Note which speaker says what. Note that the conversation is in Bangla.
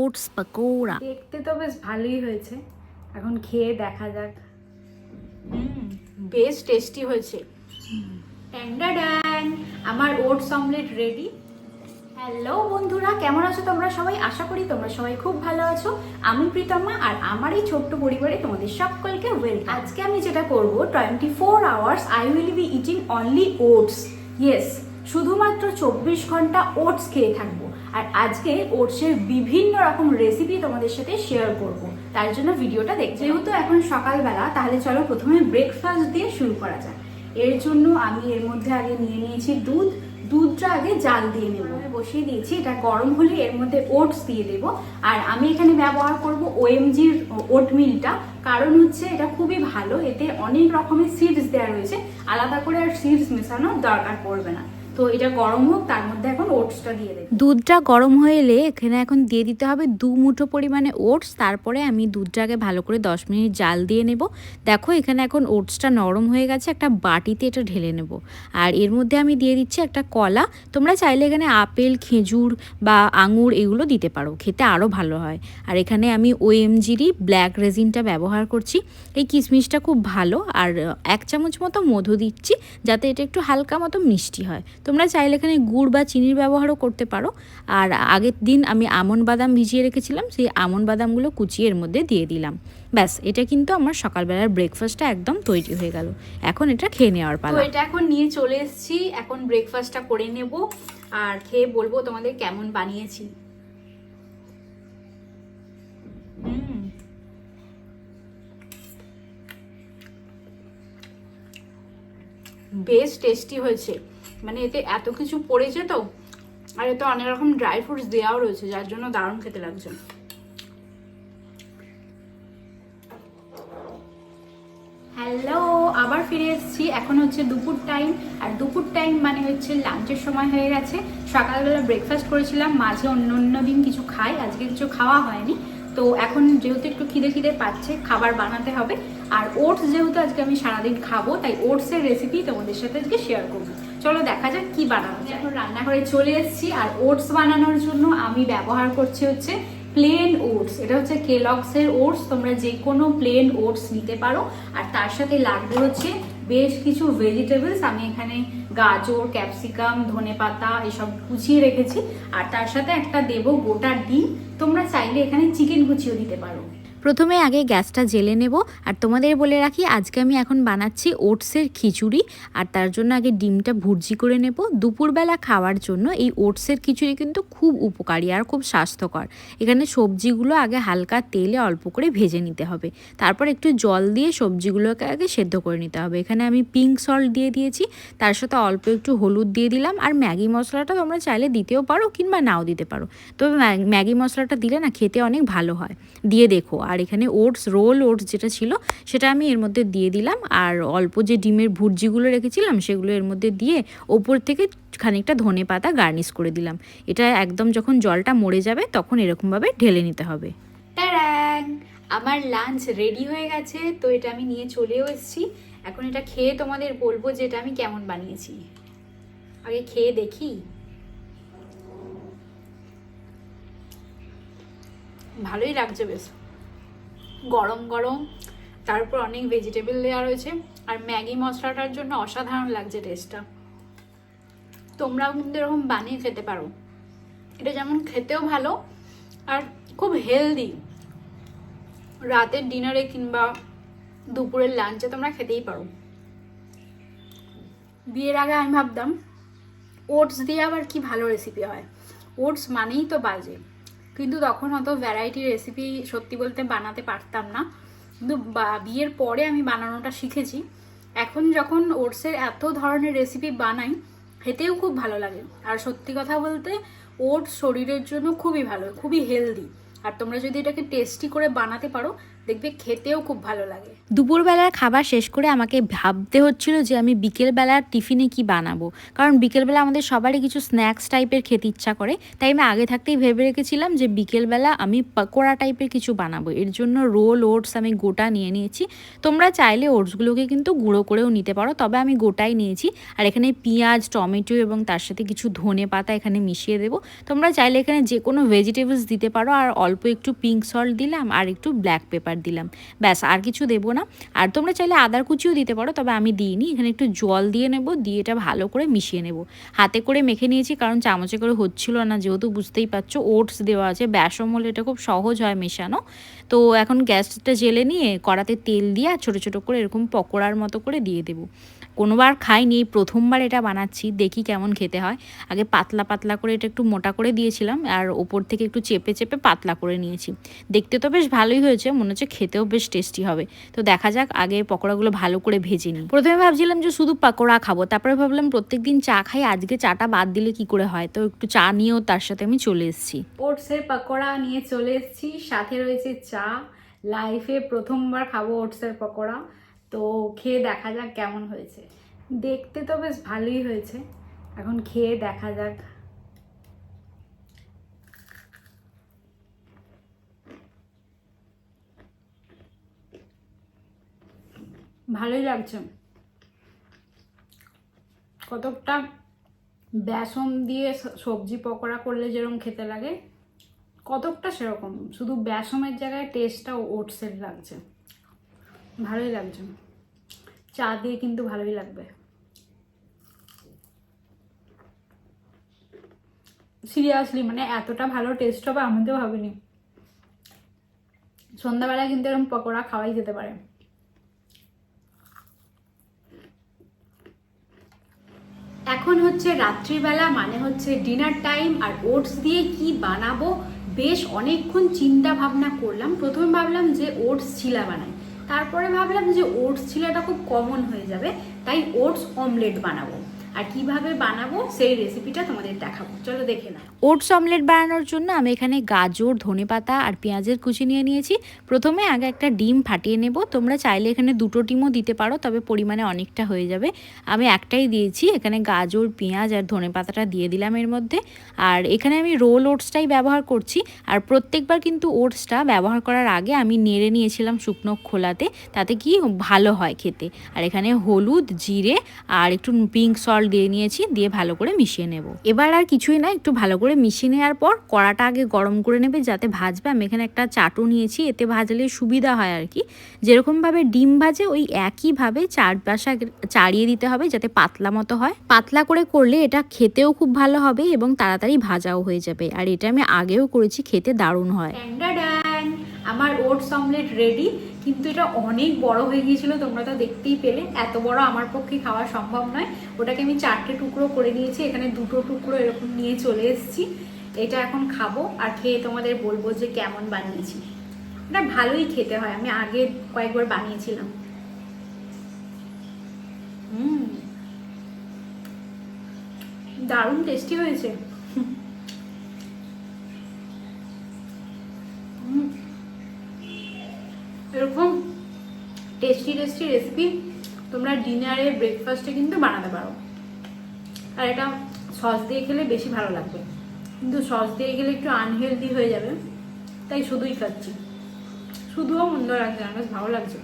Speaker 1: ওটস পাকোড়া।
Speaker 2: দেখতে তো বেশ ভালোই হয়েছে। এখন খেয়ে দেখা যাক। বেশ টেস্টি হয়েছে। আমার ওটস অমলেট রেডি হ্যালো বন্ধুরা, কেমন আছো তোমরা সবাই? আশা করি তোমরা সবাই খুব ভালো আছো। আমি প্রীতমা আর আমার এই ছোট্ট পরিবারে তোমাদের সকলকে ওয়েলকাম আজকে আমি যেটা করব twenty four hours I will be eating only oats yes শুধুমাত্র চব্বিশ ঘণ্টা ওটস খেয়ে থাকব। আর আজকে ওটসের বিভিন্ন রকম রেসিপি তোমাদের সাথে শেয়ার করব। তার জন্য ভিডিওটা দেখ যেহেতু এখন সকালবেলা, তাহলে চলো প্রথমে ব্রেকফাস্ট দিয়ে শুরু করা যাক। এর জন্য আমি এর মধ্যে আগে নিয়ে নিয়েছি দুধ। দুধটা আগে জাল দিয়ে নেব। বসিয়ে দিয়েছি, এটা গরম হলে এর মধ্যে ওটস দিয়ে দেব। আর আমি এখানে ব্যবহার করব ওএমজির ওটমিলটা কারণ হচ্ছে এটা খুবই ভালো, এতে অনেক রকমের সিডস দেওয়া রয়েছে। আলাদা করে আর সিডস মেশানোর দরকার পড়বে না। তো এটা গরম হোক, তার মধ্যে এখন ওটসটা দিয়ে দেবো।
Speaker 1: দুধটা গরম হয়ে এলে এখানে এখন দিয়ে দিতে হবে দু মুঠো পরিমাণে ওটস, তারপরে আমি দুধটাকে ভালো করে দশ মিনিট জাল দিয়ে নেব। দেখো, এখানে এখন ওটসটা নরম হয়ে গেছে, একটা বাটিতে এটা ঢেলে নেব। আর এর মধ্যে আমি দিয়ে দিচ্ছি একটা কলা। তোমরা চাইলে এখানে আপেল, খেজুর বা আঙুর এগুলো দিতে পারো, খেতে আরও ভালো হয়। আর এখানে আমি ওএমজিরই ব্ল্যাক রেজিনটা ব্যবহার করছি। এই কিশমিশটা খুব ভালো। আর এক চামচ মতো মধু দিচ্ছি, যাতে এটা একটু হালকা মতো মিষ্টি হয়। তোমরা চাইলে এখানে গুড় বা চিনির ব্যবহারও করতে পারো। আর আগের দিন আমি আমন বাদাম ভিজিয়ে রেখেছিলাম সেই আমন বাদামগুলো কুচিয়ে এর মধ্যে দিয়ে দিলাম। ব্যাস এটা কিন্তু আমার সকালবেলার ব্রেকফাস্টটা একদম তৈরি হয়ে গেল। এখন এটা খেয়ে নেওয়ার
Speaker 2: তো
Speaker 1: পালা।
Speaker 2: এটা এখন নিয়ে চলে এসেছি এখন ব্রেকফাস্টটা করে নেব। আর খেয়ে বলব তোমাদের কেমন বানিয়েছি। বেশ টেস্টি হয়েছে। মানে এতে এত কিছু পড়েছে তো, আর এতে অনেক রকম ড্রাই ফ্রুটস দেওয়াও রয়েছে, যার জন্য দারুণ খেতে লাগছে। হ্যালো আবার ফিরে এসেছি। এখন হচ্ছে দুপুর টাইম আর দুপুর টাইম মানে হচ্ছে লাঞ্চের সময় হয়ে গেছে। সকালবেলা ব্রেকফাস্ট করেছিলাম, মাঝে অন্য অন্য দিন কিছু খাই, আজকে কিছু খাওয়া হয়নি। তো এখন যেহেতু একটু খিদে খিদে পাচ্ছে খাবার বানাতে হবে। আর ওটস যেহেতু আজকে আমি সারাদিন খাব তাই ওটসের রেসিপি তোমাদের সাথে আজকে শেয়ার করব। চলো দেখা যাক কি বানানো যায়। এখন রান্নাঘরে চলে এসেছি আর ওটস বানানোর জন্য আমি ব্যবহার করছি হচ্ছে প্লেন ওটস এটা হচ্ছে কেলক্সের ওটস তোমরা যে কোনো প্লেন ওটস নিতে পারো। আর তার সাথে লাগবে হচ্ছে বেশ কিছু ভেজিটেবলস আমি এখানে গাজর, ক্যাপসিকাম, ধনে পাতা এসব কুচিয়ে রেখেছি। আর তার সাথে একটা দেব গোটা ডিম। তোমরা চাইলে এখানে চিকেন কুচিও দিতে পারো।
Speaker 1: প্রথমে আগে গ্যাসটা জেলে নেব, আর তোমাদের বলে রাখি, আজকে আমি এখন বানাচ্ছি ওটসের খিচুড়ি, আর তার জন্য আগে ডিমটা ভুর্জি করে নেব। দুপুরবেলা খাওয়ার জন্য এই ওটসের খিচুড়ি কিন্তু খুব উপকারী আর খুব স্বাস্থ্যকর। এখানে সবজিগুলো আগে হালকা তেলে অল্প করে ভেজে নিতে হবে। তারপর একটু জল দিয়ে সবজিগুলোকে আগে সেদ্ধ করে নিতে হবে। এখানে আমি পিঙ্ক সল্ট দিয়ে দিয়েছি, তার সাথে অল্প একটু হলুদ দিয়ে দিলাম, আর ম্যাগি মশলাটা তোমরা চাইলে দিতেও পারো কিংবা নাও দিতে পারো। তবে ম্যাগি মশলাটা দিলে না খেতে অনেক ভালো হয়। দিয়ে দেখো আর এখানে ওটস, রোল ওটস যেটা ছিল, সেটা আমি এর মধ্যে দিয়ে দিলাম। আর অল্প যে ডিমের ভুর্জিগুলো রেখেছিলাম, সেগুলো এর মধ্যে দিয়ে ওপর থেকে খানিকটা ধনে পাতা গার্নিশ করে দিলাম। এটা একদম যখন জলটা মরে যাবে, তখন এরকমভাবে ঢেলে নিতে হবে।
Speaker 2: আমার লাঞ্চ রেডি হয়ে গেছে, তো এটা আমি নিয়ে চলেও এসেছি। এখন এটা খেয়ে তোমাদের বলব যে এটা আমি কেমন বানিয়েছি। আগে খেয়ে দেখি। ভালোই লাগছে বেশ। গরম গরম তারপর অনেক ভেজিটেবল দেওয়া রয়েছে, আর ম্যাগি মশলাটার জন্য অসাধারণ লাগছে টেস্টটা তোমরাও কিন্তু এরকম বানিয়ে খেতে পারো। এটা যেমন খেতেও ভালো, আর খুব হেলদি রাতের ডিনারে কিংবা দুপুরের লাঞ্চে তোমরা খেতেই পারো। বিয়ের আগে আমি ভাবতাম ওটস দিয়ে আবার কি ভালো রেসিপি হয়? ওটস মানেই তো বাজে। কিন্তু তখন অত ভ্যারাইটি রেসিপি সত্যি বলতে বানাতে পারতাম না। কিন্তু বিয়ের পরে আমি বানানোটা শিখেছি। এখন যখন ওটসের এত ধরনের রেসিপি বানাই, খেতেও খুব ভালো লাগে। আর সত্যি কথা বলতে ওটস শরীরের জন্য খুবই ভালো, খুবই হেলদি আর তোমরা যদি এটাকে টেস্টি করে বানাতে পারো দেখবে খেতেও খুব ভালো লাগে।
Speaker 1: দুপুরবেলার খাবার শেষ করে আমাকে ভাবতে হচ্ছিল যে আমি বিকেলবেলার টিফিনে কি বানাবো। কারণ বিকেলবেলা আমাদের সবারই কিছু স্ন্যাক্স টাইপের খেতে ইচ্ছা করে। তাই আমি আগে থাকতেই ভেবে রেখেছিলাম যে বিকেলবেলা আমি পকোড়া টাইপের কিছু বানাবো। এর জন্য রোল ওটস আমি গোটা নিয়ে নিয়েছি। তোমরা চাইলে ওটসগুলোকে কিন্তু গুঁড়ো করেও নিতে পারো। তবে আমি গোটাই নিয়েছি। আর এখানে পেঁয়াজ, টমেটো এবং তার সাথে কিছু ধনে পাতা এখানে মিশিয়ে দেবো। তোমরা চাইলে এখানে যে কোনো ভেজিটেবলস দিতে পারো। আর অল্প একটু পিঙ্ক সল্ট দিলাম। আর একটু ব্ল্যাক পেপার দিলাম। ব্যাস, আর কিছু দেবো না। আর তোমরা চাইলে আদার কুচিও দিতে পারো, তবে আমি দিইনি। এখানে একটু জল দিয়ে নেব, দিয়ে এটা ভালো করে মিশিয়ে নেব। হাতে করে মেখে নিয়েছি, কারণ চামচে করে হচ্ছিল না, যেহেতু বুঝতেই পারছ ওটস দেওয়া আছে। বেসম হলে এটা খুব সহজ হয় মেশানো। তো এখন গ্যাসটা জেলে নিয়ে কড়াতে তেল দিয়ে আর ছোটো ছোটো করে এরকম পকোড়ার মতো করে দিয়ে দেবো। কোনোবার খাইনি, প্রথমবার এটা বানাচ্ছি, দেখি কেমন খেতে হয়। আগে পাতলা পাতলা করে এটা একটু মোটা করে দিয়েছিলাম, আর ওপর থেকে একটু চেপে চেপে পাতলা করে নিয়েছি। দেখতে তো বেশ ভালোই হয়েছে, মনে হচ্ছে খেতেও বেশ টেস্টি হবে। তো দেখা যাক, আগে পকোড়াগুলো ভালো করে ভেজে নিই। প্রথমে ভাবছিলাম যে শুধু পকোড়া খাব, তারপরে ভাবলাম প্রত্যেক দিন চা খাই, আজকে চাটা বাদ দিলে কি করে হয়? তো একটু চা নিয়েও তার সাথে আমি চলে এসেছি।
Speaker 2: ওটসের পকোড়া নিয়ে চলে এসেছি, সাথে রয়েছে চা। লাইফে প্রথমবার খাব ওটসের পকোড়া। তো খেয়ে দেখা যাক কেমন হয়েছে। দেখতে তো বেশ ভালোই হয়েছে। এখন খেয়ে দেখা যাক। ভালোই লাগছে। কতকটা বেসন দিয়ে সবজি পকোড়া করলে যেরকম খেতে লাগে, কতকটা সেরকম। শুধু বেসমের জায়গায় টেস্টটা ওটসের লাগছে। ভালোই লাগছে। চা দিয়ে কিন্তু ভালোই লাগবে। সিরিয়াসলি মানে এতটা ভালো টেস্ট হবে আমি তো ভাবিনি সন্ধ্যাবেলায় কিন্তু এরকম পকোড়া খাওয়াই যেতে পারে। এখন হচ্ছে রাত্রিবেলা মানে হচ্ছে ডিনার টাইম আর ওটস দিয়ে কি বানাবো, বেশ অনেকক্ষণ চিন্তা ভাবনা করলাম। প্রথমে ভাবলাম যে ওটস ছিলা বানাই। তারপরে ভাবলাম যে ওটস ছিলাটা খুব কমন হয়ে যাবে তাই ওটস অমলেট বানাবো। আর কীভাবে বানাবো সেই রেসিপিটা তোমাদের দেখাবো। চলো দেখে নাও।
Speaker 1: ওটস অমলেট বানানোর জন্য আমি এখানে গাজর, ধনেপাতা আর পেঁয়াজের কুচি নিয়ে নিয়েছি। প্রথমে আগে একটা ডিম ফাটিয়ে নেব। তোমরা চাইলে এখানে দুটো ডিমও দিতে পারো, তবে পরিমাণে অনেকটা হয়ে যাবে। আমি একটাই দিয়েছি, এখানে গাজর, পেঁয়াজ আর ধনেপাতাটা দিয়ে দিলাম এর মধ্যে। আর এখানে আমি রোল ওটসটাই ব্যবহার করছি। আর প্রত্যেকবার কিন্তু ওটসটা ব্যবহার করার আগে আমি নেড়ে নিয়েছিলাম শুকনো খোলাতে, তাতে কি ভালো হয় খেতে। আর এখানে হলুদ, জিরে আর একটু পিঙ্ক সল্ট দিয়ে নিয়েছি, দিয়ে ভালো করে মিশিয়ে নেব। এবার আর কিছুই না, একটু ভালো করে মিশিয়ে নেওয়ার পর কড়াটা আগে গরম করে নেবে, যাতে ভাজবে। আমি এখানে একটা চাটু নিয়েছি, এতে ভাজলে সুবিধা হয় আর কি। যেরকমভাবে ডিম ভাজে, ওই একইভাবে চারপাশা চাড়িয়ে দিতে হবে, যাতে পাতলা মতো হয়। পাতলা করে করলে এটা খেতেও খুব ভালো হবে এবং তাড়াতাড়ি ভাজাও হয়ে যাবে। আর এটা আমি আগেও করেছি, খেতে দারুণ হয়।
Speaker 2: আমার ওটস অমলেট রেডি। কিন্তু এটা অনেক বড় হয়ে গিয়েছিল, তোমরা তো দেখতেই পেলে। এত বড় আমার পক্ষে খাওয়া সম্ভব নয়। ওটাকে আমি চারটে টুকরো করে নিয়েছি, এখানে দুটো টুকরো এরকম নিয়ে চলে এসেছি। এটা এখন খাব আর খেয়ে তোমাদের বলব যে কেমন বানিয়েছি। এটা ভালোই খেতে হয়, আমি আগে কয়েকবার বানিয়েছিলাম। হুম। দারুণ টেস্টি হয়েছে হুম। এরকম টেস্টি টেস্টি রেসিপি তোমরা ডিনারে ব্রেকফাস্টে কিন্তু বানাতে পারো। আর এটা সস দিয়ে খেলে বেশি ভালো লাগবে। কিন্তু সস দিয়ে গেলে একটু আনহেলদি হয়ে যাবে, তাই শুধুই খাচ্ছি। শুধুও মন্দ লাগছে আমার ভালো লাগছে।